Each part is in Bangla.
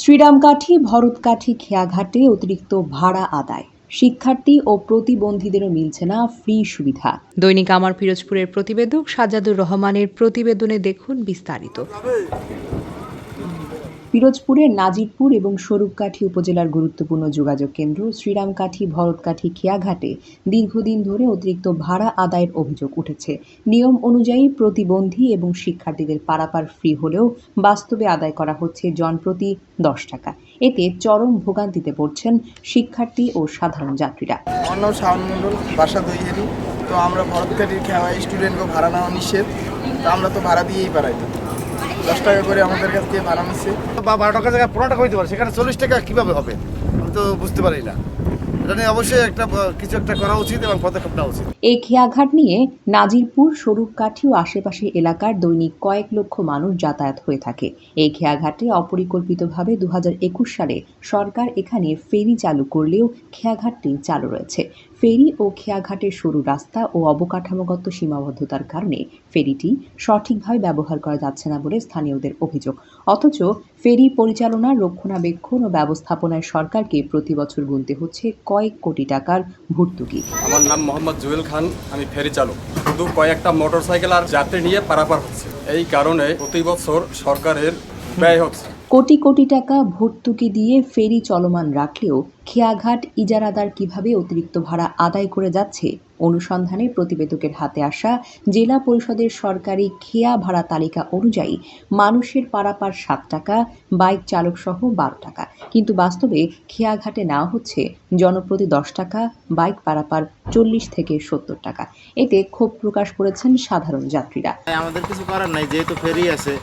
শ্রীরামকাঠি, ভরতকাঠি, খেয়াঘাটে অতিরিক্ত ভাড়া আদায়। শিক্ষার্থী ও প্রতিবন্ধীদেরও মিলছে না ফ্রি সুবিধা। দৈনিক আমার ফিরোজপুরের প্রতিবেদক সাজাদুর রহমানের প্রতিবেদনে দেখুন বিস্তারিত। পিরোজপুরের নাজিরপুর এবং স্বরূপকাঠি উপজেলার গুরুত্বপূর্ণ যোগাযোগ কেন্দ্র শ্রীরামকাঠি, ভরতকাঠি, খেয়াঘাটে দীর্ঘদিন ধরে অতিরিক্ত ভাড়া আদায়ের অভিযোগ উঠেছে। নিয়ম অনুযায়ী প্রতিবন্ধী এবং শিক্ষার্থীদের পারাপার ফ্রি হলেও বাস্তবে আদায় করা হচ্ছে জনপ্রতি দশ টাকা। এতে চরম ভোগান্তিতে পড়ছেন শিক্ষার্থী ও সাধারণ যাত্রীরা। দইয়েরি তো আমরা ভরতকাটির খেওয়া স্টুডেন্টকে ভাড়া নেওয়া নিষেধ। তো আমরা তো ভাড়া দিয়েই পারাই দশ টাকা করে আমাদের কাছ থেকে ভাড়া নিচ্ছে বা বারো টাকা জায়গায় পনেরো টাকা হইতে পারে সেখানে চল্লিশ টাকা কীভাবে হবে? আমি তো বুঝতে পারি না। এটা নিয়ে অবশ্যই একটা কিছু একটা করা উচিত এবং পদক্ষেপ নেওয়া উচিত। এই খেয়াঘাট নিয়ে নাজিরপুর স্বরূপকাঠি ও আশেপাশের এলাকার দৈনিক কয়েক লক্ষ মানুষ যাতায়াত হয়ে থাকে। এই খেয়াঘাটে অপরিকল্পিতভাবে দু হাজার একুশ সালে সরকার এখানে ফেরি চালু করলেও খেয়াঘাটটি চালু রয়েছে। ফেরি ও খেয়াঘাটের সরু রাস্তা ও অবকাঠামোগত সীমাবদ্ধতার কারণে ফেরিটি সঠিকভাবে ব্যবহার করা যাচ্ছে না বলে স্থানীয়দের অভিযোগ। অথচ ফেরি পরিচালনা, রক্ষণাবেক্ষণ ও ব্যবস্থাপনায় সরকারকে প্রতি বছর গুনতে হচ্ছে কয়েক কোটি টাকার ভর্তুকি। আমার নাম মোহাম্মদ জুয়েল খান, আমি ফেরি চালক। শুধু কয়েকটা মোটরসাইকেল আর যাত্রী নিয়ে পারাপার হচ্ছে। এই কারণে প্রতি বছর সরকারের ব্যয় হচ্ছে। কোটি কোটি টাকা ভর্তুকি দিয়ে ফেরি চলমান রাখলেও খেয়াঘাট, ইজারাদার কীভাবে অতিরিক্ত ভাড়া আদায় করে যাচ্ছে অনুসন্ধানে প্রতিবেদকের হাতে আসা জেলা পরিষদের সরকারি খেয়া ভাড়া তালিকা অনুযায়ী মানুষের পারাপার সাত টাকা, বাইক চালক সহ বারো টাকা। কিন্তু বাস্তবে খেয়াঘাটে নেওয়া হচ্ছে জনপ্রতি দশ টাকা, বাইক পারাপার চল্লিশ থেকে সত্তর টাকা। এতে ক্ষোভ প্রকাশ করেছেন সাধারণ যাত্রীরা। আমাদের কিছু করার নাই, যেহেতু ফেরি আছে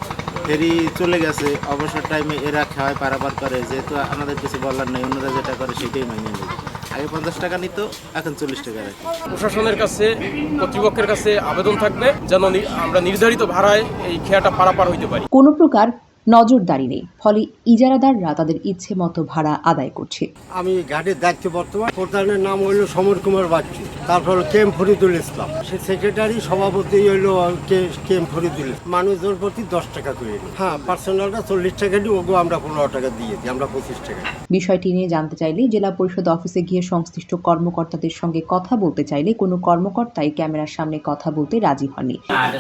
ফেরি চলে গেছে অবসর টাইমে এরা খাওয়ায় পারাপার করে। যেহেতু আমাদের কিছু বলার নেই অন্যরা যেটা করে সেটাই মাইনে নেই আগে পঞ্চাশ টাকা নিত এখন চল্লিশ টাকা রাখি। প্রশাসনের কাছে কর্তৃপক্ষের কাছে আবেদন থাকবে যেন আমরা নির্ধারিত ভাড়ায় এই খেয়াটা পারাপার হইতে পারি। কোনো প্রকার নজরদারি নেই। ফলে ইজারাদাররা তাদের ইচ্ছে মতো ভাড়া আদায় করছে। আমি ঘাটের দায়িত্ব বর্তমান। প্রধানের নাম হইল সমর কুমার বাচ্চু তারপর হলো কে এম ফরিদুল ইসলাম। সে সেক্রেটারি সভাপতি হইল কে কে এম ফরিদুল ইসলাম। মানুষদের প্রতি দশ টাকা করে। হ্যাঁ পার্সোনালটা চল্লিশ টাকা দিই ওগো আমরা পনেরো টাকা দিয়ে দিই আমরা পঁচিশ টাকা বিষয়টি নিয়ে জানতে চাইলে জেলা পরিষদ অফিসে গিয়ে সংশ্লিষ্ট কর্মকর্তাদের সঙ্গে কথা বলতে চাইলে কোনো কর্মকর্তাই ক্যামেরার সামনে কথা বলতে রাজি হননি।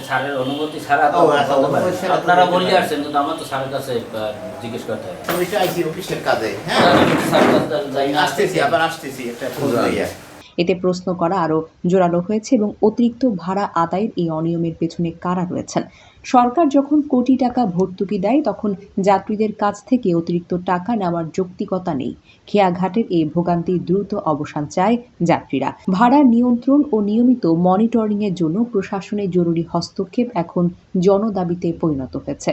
স্যারের অনুমতি ছাড়া তো না। আপনারা বলে আসছেন কিন্তু আমার তো স্যারের কাছে জিজ্ঞেস করতে হয় আমি তো আইসি অফিসের কাজে হ্যাঁ। আসতেছি। আবার আসতেছি একটা ফোন লইয়া এতে প্রশ্ন করা আরও জোরালো হয়েছে এবং অতিরিক্ত ভাড়া আদায়ের এই অনিয়মের পেছনে কারা রয়েছেন? সরকার যখন কোটি টাকা ভর্তুকি দেয় তখন যাত্রীদের কাছ থেকে অতিরিক্ত টাকা নেওয়ার যৌক্তিকতা নেই। খেয়াঘাটের এই ভোগান্তির দ্রুত অবসান চায় যাত্রীরা। ভাড়া নিয়ন্ত্রণ ও নিয়মিত মনিটরিংয়ের জন্য প্রশাসনের জরুরি হস্তক্ষেপ এখন জনদাবিতে পরিণত হয়েছে।